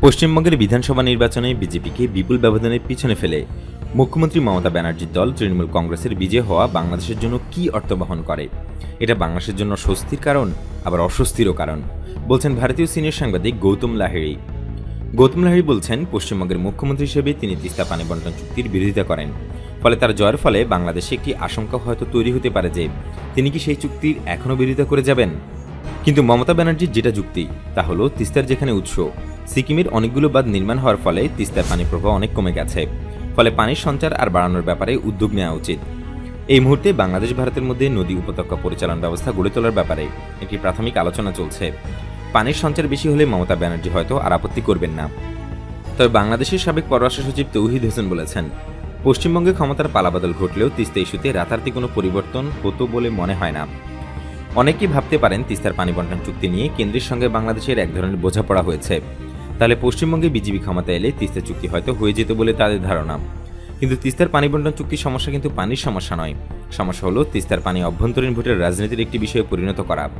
পশ্চিমবঙ্গের বিধানসভা নির্বাচনে বিজেপিকে বিপুল ব্যবধানের পিছনে ফেলে মুখ্যমন্ত্রী মমতা ব্যানার্জির দল তৃণমূল কংগ্রেসের বিজয় হওয়া বাংলাদেশের জন্য কী অর্থ বহন করে? এটা বাংলাদেশের জন্য স্বস্তির কারণ, আবার অস্বস্তিরও কারণ, বলছেন ভারতীয় সিনিয়র সাংবাদিক গৌতম লাহিড়ি। গৌতম লাহিড়ি বলছেন, পশ্চিমবঙ্গের মুখ্যমন্ত্রী হিসেবে তিনি তিস্তা পানি বন্টন চুক্তির বিরোধিতা করেন। ফলে তার জয়ের ফলে বাংলাদেশে একটি আশঙ্কা হয়তো তৈরি হতে পারে যে, তিনি কি সেই চুক্তির এখনও বিরোধিতা করে যাবেন? কিন্তু মমতা ব্যানার্জির যেটা যুক্তি, তা হলো তিস্তার যেখানে উৎস, সিকিমের অনেকগুলো বাঁধ নির্মাণ হওয়ার ফলে তিস্তার পানির প্রবাহ অনেক কমে গেছে। ফলে পানির সঞ্চার আর বাড়ানোর ব্যাপারে উদ্যোগ নেওয়া উচিত। এই মুহূর্তে বাংলাদেশ, ভারতের মধ্যে নদী উপত্যকা পরিচালন ব্যবস্থা গড়ে তোলার ব্যাপারে একটি প্রাথমিক আলোচনা চলছে। পানির সঞ্চার বেশি হলে মমতা ব্যানার্জি হয়তো আর আপত্তি করবেন না। তবে বাংলাদেশের সাবেক পররাষ্ট্র সচিব তৌহিদ হোসেন বলেছেন, পশ্চিমবঙ্গে ক্ষমতার পালাবদল ঘটলেও তিস্তা ইস্যুতে রাতারাতি কোনো পরিবর্তন হতো বলে মনে হয় না। অনেকেই ভাবতে পারেন তিস্তার পানি বন্টন চুক্তি নিয়ে কেন্দ্রের সঙ্গে বাংলাদেশের এক ধরনের বোঝাপড়া হয়েছে। তাহলে পশ্চিমবঙ্গে বিজেপি ক্ষমতা এলে তিস্তা চুক্তি হয়তো হয়ে যেত বলে তাদের ধারণা। কিন্তু তিস্তার পানি বন্টন চুক্তির সমস্যা কিন্তু পানির সমস্যা নয়। সমস্যা হলো তিস্তার পানি অভ্যন্তরীণ ভোটের রাজনীতির একটি বিষয়ে পরিণত করা।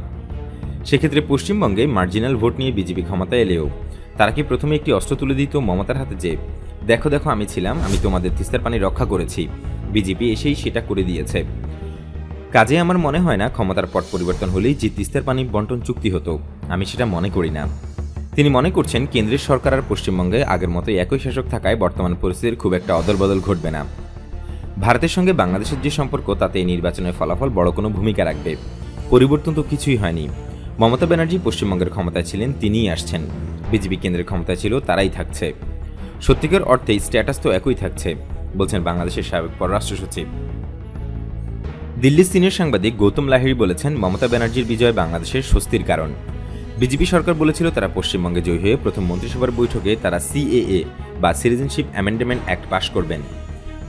সেক্ষেত্রে পশ্চিমবঙ্গে মার্জিনাল ভোট নিয়ে বিজেপি ক্ষমতা এলেও তারা কি প্রথমে একটি অস্ত্র তুলে দিত মমতার হাতে যে, দেখো দেখো, আমি ছিলাম, আমি তোমাদের তিস্তার পানি রক্ষা করেছি। বিজেপি এসেই সেটা করে দিয়েছে। কাজে আমার মনে হয় না ক্ষমতার পট পরিবর্তন হলেই যে তিস্তার পানি বন্টন চুক্তি হতো। আমি সেটা মনে করি না। তিনি মনে করছেন কেন্দ্রের সরকার আর পশ্চিমবঙ্গে আগের মতোই একই শাসক থাকায় বর্তমান পরিস্থিতির খুব একটা অদলবদল ঘটবে না। ভারতের সঙ্গে বাংলাদেশের যে সম্পর্ক, তাতে এই নির্বাচনের ফলাফল বড় কোনো ভূমিকা রাখবে। পরিবর্তন তো কিছুই হয়নি। মমতা ব্যানার্জি পশ্চিমবঙ্গের ক্ষমতায় ছিলেন, তিনিই আসছেন। বিজেপি কেন্দ্রের ক্ষমতায় ছিল, তারাই থাকছে। সত্যিকার অর্থে স্ট্যাটাস তো একই থাকছে, বলছেন বাংলাদেশের সাবেক পররাষ্ট্র সচিব। দিল্লির সিনিয়র সাংবাদিক গৌতম লাহিড়ি বলেছেন, মমতা ব্যানার্জির বিজয় বাংলাদেশের স্বস্তির কারণ। বিজেপি সরকার বলেছিল, তারা পশ্চিমবঙ্গে জয়ী হয়ে প্রথম মন্ত্রিসভার বৈঠকে তারা সিএএ বা সিটিজেনশিপ অ্যামেন্ডমেন্ট অ্যাক্ট পাশ করবেন।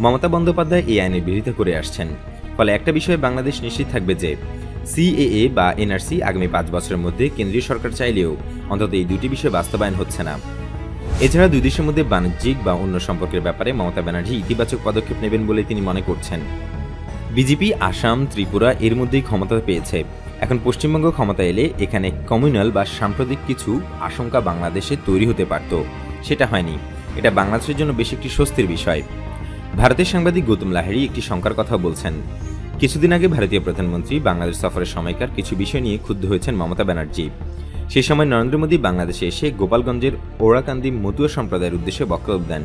মমতা বন্দ্যোপাধ্যায় এই আইনের বিরোধিতা করে আসছেন। ফলে একটা বিষয়ে বাংলাদেশ নিশ্চিত থাকবে যে, সিএএ বা এনআরসি আগামী পাঁচ বছরের মধ্যে কেন্দ্রীয় সরকার চাইলেও অন্তত এই দুটি বিষয় বাস্তবায়ন হচ্ছে না। এছাড়া দুই দেশের মধ্যে বাণিজ্যিক বা অন্য সম্পর্কের ব্যাপারে মমতা ব্যানার্জি ইতিবাচক পদক্ষেপ নেবেন বলে তিনি মনে করছেন। বিজেপি, আসাম, ত্রিপুরা এর মধ্যেই ক্ষমতা পেয়েছে। এখন পশ্চিমবঙ্গ ক্ষমতা এলে এখানে কমিউনাল বা সাম্প্রতিক কিছু আশঙ্কা বাংলাদেশে তৈরি হতে পারত। সেটা হয়নি। এটা বাংলাদেশের জন্য বেশ একটি স্বস্তির বিষয়। ভারতের সাংবাদিক গৌতম লাহিড়ি একটি শঙ্কার কথা বলছেন। কিছুদিন আগে ভারতীয় প্রধানমন্ত্রী বাংলাদেশ সফরের সময়কার কিছু বিষয় নিয়ে ক্ষুব্ধ হয়েছেন মমতা ব্যানার্জি। সেই সময় নরেন্দ্র মোদী বাংলাদেশে এসে গোপালগঞ্জের ওরাকান্দি মতুয়া সম্প্রদায়ের উদ্দেশ্যে বক্তব্য দেন।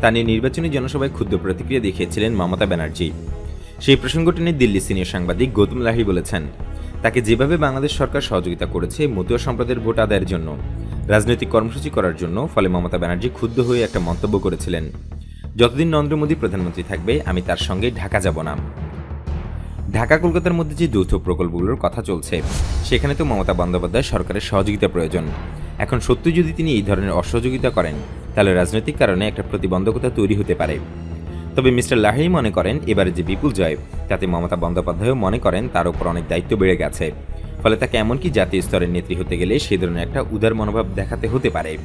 তা নিয়ে নির্বাচনী জনসভায় ক্ষুদ্র প্রতিক্রিয়া দেখিয়েছিলেন মমতা ব্যানার্জি। সেই প্রসঙ্গটি নিয়ে দিল্লি সিনিয়র সাংবাদিক গৌতম লাহি বলেছেন, তাকে যেভাবে বাংলাদেশ সরকার সহযোগিতা করেছে মতুয়া সম্প্রদায়ের ভোট আদায়ের জন্য, রাজনৈতিক কর্মসূচি করার জন্য, ফলে মমতা ব্যানার্জি ক্ষুব্ধ হয়ে একটা মন্তব্য করেছিলেন। যতদিন নরেন্দ্র মোদী প্রধানমন্ত্রী থাকবে, আমি তার সঙ্গে ঢাকা যাব না। ঢাকা, কলকাতার মধ্যে যে যৌথ প্রকল্পগুলোর কথা চলছে, সেখানে তো মমতা বন্দ্যোপাধ্যায় সরকারের সহযোগিতা প্রয়োজন। এখন সত্যি যদি তিনি এই ধরনের অসহযোগিতা করেন, তাহলে রাজনৈতিক কারণে একটা প্রতিবন্ধকতা তৈরি হতে পারে। তবে মিস্টার লাহিড়ি মনে করেন এবারে যে বিপুল জয়, তাতে মমতা বন্দ্যোপাধ্যায়ও মনে করেন তার উপর অনেক দায়িত্ব বেড়ে গেছে। ফলে তাকে এমনকি জাতীয় স্তরের নেত্রী হতে গেলে সে ধরনের একটা উদার মনোভাব দেখাতে হতে পারে।